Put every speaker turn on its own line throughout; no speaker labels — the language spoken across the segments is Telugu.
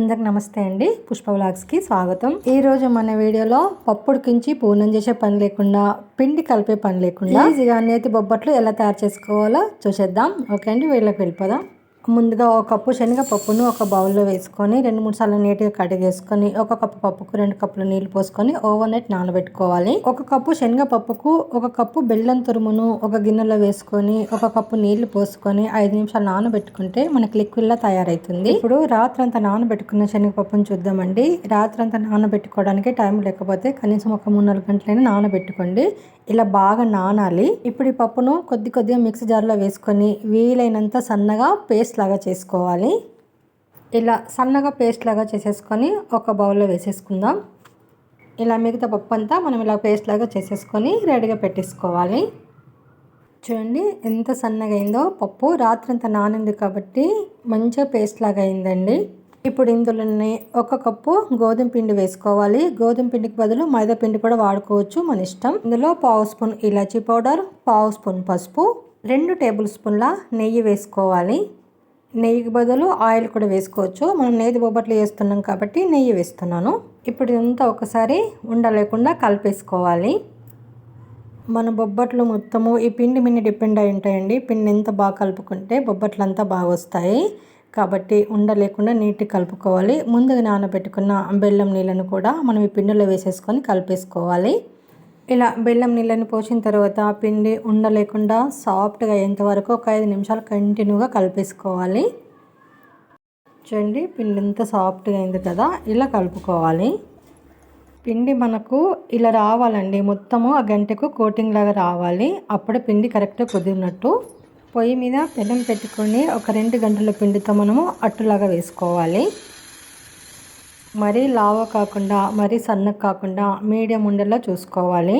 అందరికి నమస్తే అండి. పుష్ప వ్లాగ్స్కి స్వాగతం. ఈరోజు మన వీడియోలో పప్పుడికించి పూర్ణం చేసే పని లేకుండా పిండి కలిపే పని లేకుండా ఈజీగా నేతి బొబ్బట్లు ఎలా తయారు చేసుకోవాలో చూసేద్దాం. ఓకే అండి వీళ్ళకి వెళ్ళిపోదాం. ముందుగా ఒక కప్పు శనగపప్పును ఒక బౌల్లో వేసుకొని రెండు మూడు సార్లు నీట్గా కడిగేసుకొని ఒక కప్పు పప్పుకు రెండు కప్పులు నీళ్ళు పోసుకొని ఓవర్ నైట్ నానబెట్టుకోవాలి. ఒక కప్పు శనగపప్పుకు ఒక కప్పు బెల్లం తురుమును ఒక గిన్నెలో వేసుకొని ఒక కప్పు నీళ్ళు పోసుకొని ఐదు నిమిషాలు నానబెట్టుకుంటే మనకి లిక్విడ్ లా తయారైతుంది. ఇప్పుడు రాత్రంతా నానబెట్టుకున్న శనగపప్పును చూద్దామండి. రాత్రంతా నానబెట్టుకోవడానికి టైం లేకపోతే కనీసం ఒక మూడు నాలుగు గంటలైనా నానబెట్టుకోండి. ఇలా బాగా నానాలి. ఇప్పుడు ఈ పప్పును కొద్ది కొద్దిగా మిక్సీ జార్లో వేసుకొని వీలైనంత సన్నగా పేస్ట్ పేస్ట్ లాగా చేసుకోవాలి. ఇలా సన్నగా పేస్ట్ లాగా చేసేసుకొని ఒక బౌల్లో వేసేసుకుందాం. ఇలా మిగతా పప్పు అంతా మనం ఇలా పేస్ట్ లాగా చేసేసుకొని రెడీగా పెట్టేసుకోవాలి. చూడండి ఎంత సన్నగా అయిందో పప్పు. రాత్రంతా నానింది కాబట్టి మంచిగా పేస్ట్ లాగా అయిందండి. ఇప్పుడు ఇందులోనే ఒక కప్పు గోధుమ పిండి వేసుకోవాలి. గోధుమ పిండికి బదులు మైదా పిండి కూడా వాడుకోవచ్చు మన ఇష్టం. ఇందులో పావు స్పూన్ ఇలాచీ పౌడర్ పావు స్పూన్ పసుపు రెండు టేబుల్ స్పూన్ల నెయ్యి వేసుకోవాలి. నెయ్యికి బదులు ఆయిల్ కూడా వేసుకోవచ్చు. మనం నేతి బొబ్బట్లు వేస్తున్నాం కాబట్టి నెయ్యి వేస్తున్నాను. ఇప్పుడు ఇదంతా ఒకసారి ఉండలేకుండా కలిపేసుకోవాలి. మన బొబ్బట్లు మొత్తము ఈ పిండి మీద డిపెండ్ అయి ఉంటాయండి. పిండి ఎంత బాగా కలుపుకుంటే బొబ్బట్లు అంతా బాగా వస్తాయి. కాబట్టి ఉండలేకుండా నీట్గా కలుపుకోవాలి. ముందుగా నానబెట్టుకున్న బెల్లం నీళ్ళను కూడా మనం ఈ పిండిలో వేసేసుకొని కలిపేసుకోవాలి. ఇలా బెల్లం నీళ్ళని పోసిన తర్వాత పిండి ఉండలేకుండా సాఫ్ట్గా అయ్యేంతవరకు ఒక ఐదు నిమిషాలు కంటిన్యూగా కలిపేసుకోవాలి. చూడండి పిండి ఎంత సాఫ్ట్గా అయింది కదా ఇలా కలుపుకోవాలి. పిండి మనకు ఇలా రావాలండి మొత్తము ఆ గంటకు కోటింగ్ లాగా రావాలి. అప్పుడే పిండి కరెక్ట్గా కుదిరినట్టు. పొయ్యి మీద పెనం పెట్టుకొని ఒక రెండు గంటల పిండితో మనము అట్టులాగా వేసుకోవాలి. మరీ లావ కాకుండా మరీ సన్నగా కాకుండా మీడియం ఉండేలా చూసుకోవాలి.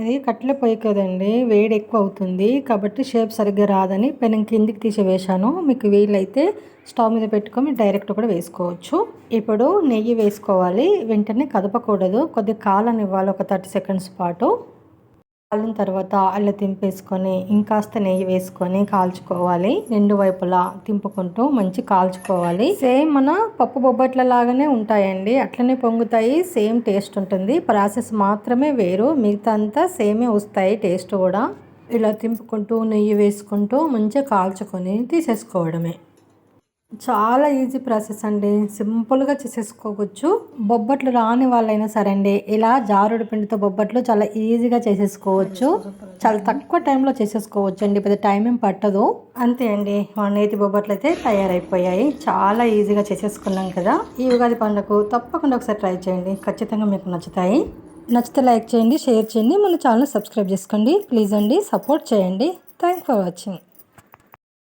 ఇది కట్టెల పొయ్యి కదండి వేడి ఎక్కువ అవుతుంది కాబట్టి షేప్ సరిగ్గా రాదని పెనం కిందికి తీసి వేశాను. మీకు వీలైతే స్టవ్ మీద పెట్టుకొని డైరెక్ట్ కూడా వేసుకోవచ్చు. ఇప్పుడు నెయ్యి వేసుకోవాలి వెంటనే కదపకూడదు. కొద్దిగా కాలనివ్వాలి ఒక థర్టీ సెకండ్స్ పాటు. కాలిన తర్వాత అల్ల తింపేసుకొని ఇంకాస్త నెయ్యి వేసుకొని కాల్చుకోవాలి. రెండు వైపులా తింపుకుంటూ మంచి కాల్చుకోవాలి. సేమ్ మన పప్పు బొబ్బట్ల లాగానే ఉంటాయండి. అట్లనే పొంగుతాయి. సేమ్ టేస్ట్ ఉంటుంది. ప్రాసెస్ మాత్రమే వేరు. మిగతా అంతా సేమే వస్తాయి టేస్ట్ కూడా. ఇలా తింపుకుంటూ నెయ్యి వేసుకుంటూ మంచిగా కాల్చుకొని తీసేసుకోవడమే. చాలా ఈజీ ప్రాసెస్ అండి. సింపుల్గా చేసేసుకోవచ్చు. బొబ్బట్లు రాని వాళ్ళైనా సరే అండి ఇలా జారుడు పిండితో బొబ్బట్లు చాలా ఈజీగా చేసేసుకోవచ్చు. చాలా తక్కువ టైంలో చేసేసుకోవచ్చు అండి. పెద్ద టైం ఏం పట్టదు. అంతే అండి. మా నేతి బొబ్బట్లు అయితే తయారైపోయాయి. చాలా ఈజీగా చేసేసుకున్నాం కదా. ఈ ఉగాది పండుగకు తప్పకుండా ఒకసారి ట్రై చేయండి. ఖచ్చితంగా మీకు నచ్చుతాయి. నచ్చితే లైక్ చేయండి షేర్ చేయండి. మన ఛానల్ సబ్స్క్రైబ్ చేసుకోండి. ప్లీజ్ అండి. సపోర్ట్ చేయండి. Thank for watching.